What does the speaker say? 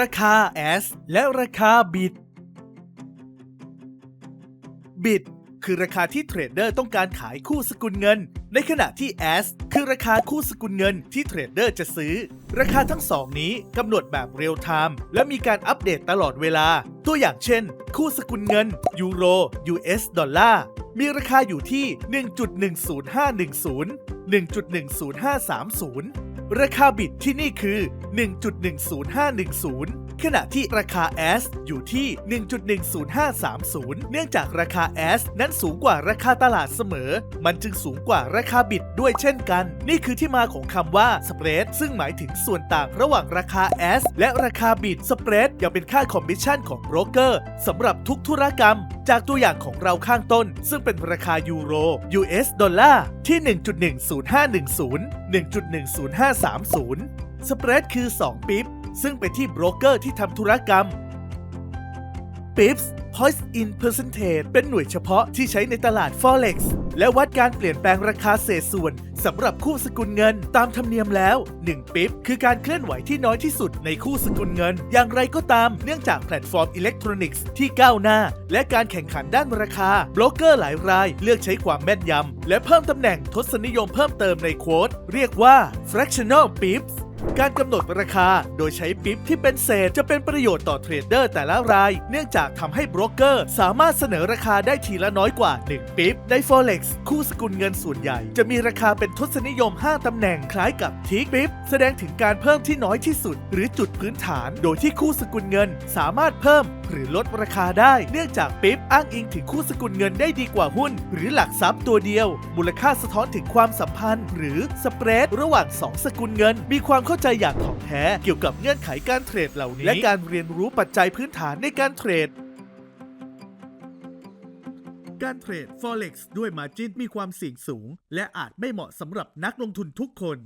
ราคา S และราคา Bit Bit คือราคาที่เทรดเดอร์ต้องการขายคู่สกุลเงิน ในขณะที่ S คือราคาคู่สกุลเงินที่เทรดเดอร์จะซื้อ ราคาทั้งสองนี้กำหนดแบบเรียลไทม์และมีการอัปเดตตลอดเวลา ตัวอย่างเช่น คู่สกุลเงิน ยูโร US ดอลลาร์มีราคาอยู่ที่ 1.10510 1.10530 ราคาบิตที่นี่คือ 1.10510 ขณะที่ราคา S อยู่ที่ 1.10530 เนื่องจากราคา S นั้นสูงกว่าราคาตลาดเสมอ มันจึงสูงกว่าราคาบิตด้วยเช่นกัน นี่คือที่มาของคำว่า spread ซึ่งหมายถึงส่วนต่างระหว่างราคา S และราคาบิต spread ยังเป็นค่าคอมมิชชั่นของโบรกเกอร์สำหรับทุกธุรกรรมจากตัวอย่างของเราข้างต้น ซึ่งเป็นราคายูโร US ดอลลาร์ที่ 1.10510 1.10530 สเปรดคือ 2 ปิ๊บซึ่งเป็นที่โบรกเกอร์ที่ทำธุรกรรม ปิ๊บ Point in Percentage เป็นหน่วยเฉพาะที่ใช้ในตลาด Forex และวัดการเปลี่ยนแปลงราคาเศษส่วนสำหรับคู่สกุลเงิน ตามธรรมเนียมแล้ว 1 ปิ๊บคือการเคลื่อนไหวที่น้อยที่สุดในคู่สกุลเงิน อย่างไรก็ตามเนื่องจากแพลตฟอร์มอิเล็กทรอนิกส์ที่ก้าวหน้า และการแข่งขันด้านราคาโบรกเกอร์หลายรายเลือกใช้ความแม่นยำและเพิ่มตำแหน่งทศนิยมเพิ่มเติมในโค้ดเรียกว่า fractional pips การกำหนดราคาโดยใช้ปิ๊บที่เป็นเศษจะเป็นประโยชน์ต่อเทรดเดอร์แต่ละราย เนื่องจากทำให้บรกเกอร์สามารถเสนอราคาได้ทีละน้อยกว่า 1 ปิ๊บ ใน Forex คู่สกุลเงินส่วนใหญ่ จะมีราคาเป็นทศนิยม 5ตำแหน่งคล้ายกับทิกปิ๊บ แสดงถึงการเพิ่มที่น้อยที่สุด หรือจุดพื้นฐาน โดยที่คู่สกุลเงินสามารถเพิ่ม หรือลดราคาได้ เนื่องจากปิ๊บอ้างอิงถึงคู่สกุลเงินได้ดีกว่าหุ้น หรือหลักทรัพย์ตัวเดียว มูลค่าสะท้อนถึงความสัมพันธ์ หรือสเปรดระหว่าง 2 สกุลเงิน มีความเข้าใจอย่างถ่องแท้เกี่ยวกับเงื่อนไขการเทรดเหล่านี้ และการเรียนรู้ปัจจัยพื้นฐานในการเทรดการเทรด Forex ด้วย Margin มีความเสี่ยงสูง และอาจไม่เหมาะสำหรับนักลงทุนทุกคน